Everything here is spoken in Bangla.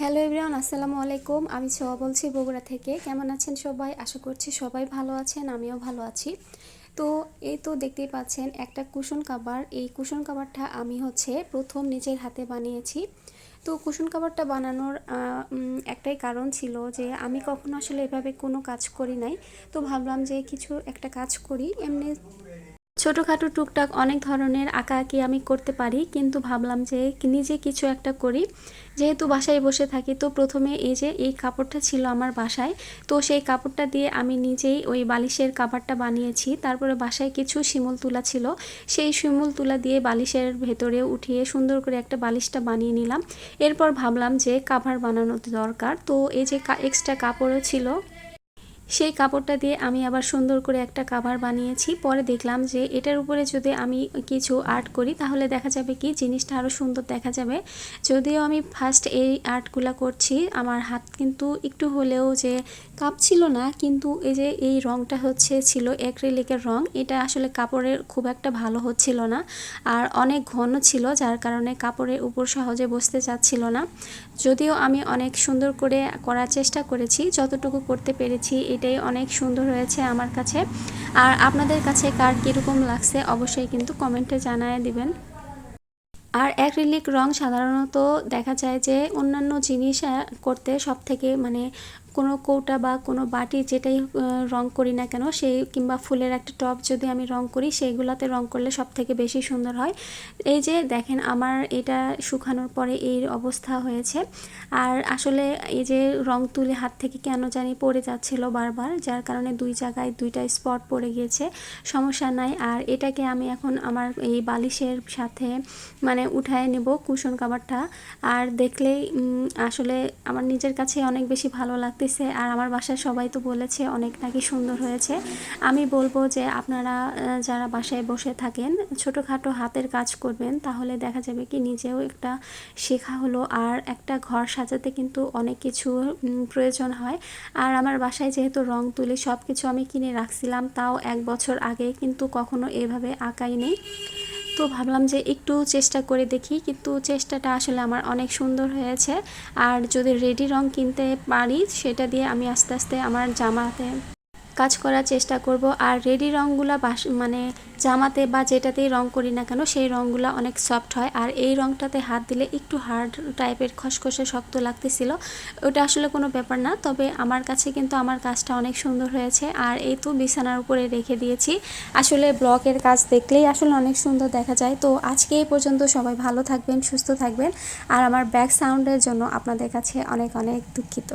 হ্যালো এভরিওয়ান, আসসালামু আলাইকুম। আমি সোয়া বলছি বগুড়া থেকে। কেমন আছেন সবাই? আশা করছি সবাই ভালো আছেন, আমিও ভালো আছি। তো এই তো দেখতেই পাচ্ছেন, একটা কুশন কাবার এই কুশন কাবারটা আমি হচ্ছে প্রথম নিজের হাতে বানিয়েছি। তো কুশন কাবারটা বানানোর একটাই কারণ ছিল যে আমি কখনো আসলে এভাবে কোনো কাজ করি নাই। তো ভাবলাম যে কিছু একটা কাজ করি। এমনি ছোটোখাটো টুকটাক অনেক ধরনের আঁকা আঁকি আমি করতে পারি, কিন্তু ভাবলাম যে নিজে কিছু একটা করি। যেহেতু বাসায় বসে থাকি, তো প্রথমে এই যে এই কাপড়টা ছিল আমার বাসায়, তো সেই কাপড়টা দিয়ে আমি নিজেই ওই বালিশের কাভারটা বানিয়েছি। তারপরে বাসায় কিছু শিমুল তুলা ছিল, সেই শিমুল তুলা দিয়ে বালিশের ভেতরে উঠিয়ে সুন্দর করে একটা বালিশটা বানিয়ে নিলাম। এরপর ভাবলাম যে কাভার বানানো দরকার, তো এই যে এক্সট্রা কাপড়ও ছিল সেই কাপড়টা দিয়ে আমি আবার সুন্দর করে একটা কাভার বানিয়েছি। পরে দেখলাম যে এটার উপরে যদি আমি কিছু আর্ট করি, তাহলে দেখা যাবে কি জিনিসটা আরও সুন্দর দেখা যাবে। যদিও আমি ফার্স্ট এই আর্টগুলো করছি, আমার হাত কিন্তু একটু হলেও যে কাঁপছিল না, কিন্তু এই যে এই রংটা হচ্ছে ছিল অ্যাক্রিলিকের রং, এটা আসলে কাপড়ের খুব একটা ভালো হচ্ছিল না। আর অনেক ঘন ছিল, যার কারণে কাপড়ের উপর সহজে বসতে চাচ্ছিল না। যদিও আমি অনেক সুন্দর করে করার চেষ্টা করেছি, যতটুকু করতে পেরেছি এটাই অনেক সুন্দর হয়েছে আমার কাছে। আর আপনাদের কাছে কার কীরকম লাগছে অবশ্যই কিন্তু কমেন্টে জানায় দিবেন। আর অ্যাক্রিলিক রং সাধারণত দেখা যায় যে অন্যান্য জিনিস করতে সব থেকে মানে কোনো কৌটা বা কোনো বাটি যেটাই রং করি না কেন, সেই কিংবা ফুলের একটা টপ যদি আমি রং করি, সেইগুলোতে রং করলে সব থেকে বেশি সুন্দর হয়। এই যে দেখেন আমার এটা শুকানোর পরে এই অবস্থা হয়েছে। আর আসলে এই যে রং তুলে হাত থেকে কেন জানি পড়ে যাচ্ছিল বারবার, যার কারণে দুই জায়গায় দুইটা স্পট পড়ে গিয়েছে, সমস্যা নাই। আর এটাকে আমি এখন আমার এই বালিশের সাথে মানে উঠায় নেব কুশন কাভারটা আর দেখলেই আসলে আমার নিজের কাছে অনেক বেশি ভালো লাগতেছে আর আমার বাসায় সবাই তো বলেছে অনেক নাকি সুন্দর হয়েছে। আমি বলব যে আপনারা যারা বাসায় বসে থাকেন, ছোটোখাটো হাতের কাজ করবেন, তাহলে দেখা যাবে কি নিজেও একটা শেখা হলো আর একটা ঘর সাজাতে কিন্তু অনেক কিছু প্রয়োজন হয়। আর আমার বাসায় যেহেতু রং তুলি সব কিছু আমি কিনে রাখছিলাম, তাও এক বছর আগে কিন্তু কখনো এভাবে আঁকাই নেই তো ভাবলাম যে একটু চেষ্টা করে দেখি, কিন্তু চেষ্টাটা আসলে আমার অনেক সুন্দর হয়েছে। আর যদি রেডি রং কিনতে পারি, সেটা দিয়ে আমি আস্তে আস্তে আমার জামাতে কাজ করার চেষ্টা করব। আর রেডি রঙগুলো মানে জামাতে বা যেটাতেই রং করি না কেন, সেই রঙগুলো অনেক সফট হয়। আর এই রংটাতে হাত দিলে একটু হার্ড টাইপের খসখসে শক্ত লাগতেছিল। ওটা আসলে কোনো ব্যাপার না, তবে আমার কাছে কিন্তু আমার কাজটা অনেক সুন্দর হয়েছে। আর এই তো বিছানার উপরে রেখে দিয়েছি। আসলে ব্লকের কাজ দেখলেই আসলে অনেক সুন্দর দেখা যায়। তো আজকে এই পর্যন্ত সবাই ভালো থাকবেন, সুস্থ থাকবেন। আর আমার ব্যাক সাউন্ডের জন্য আপনাদের কাছে অনেক অনেক দুঃখিত।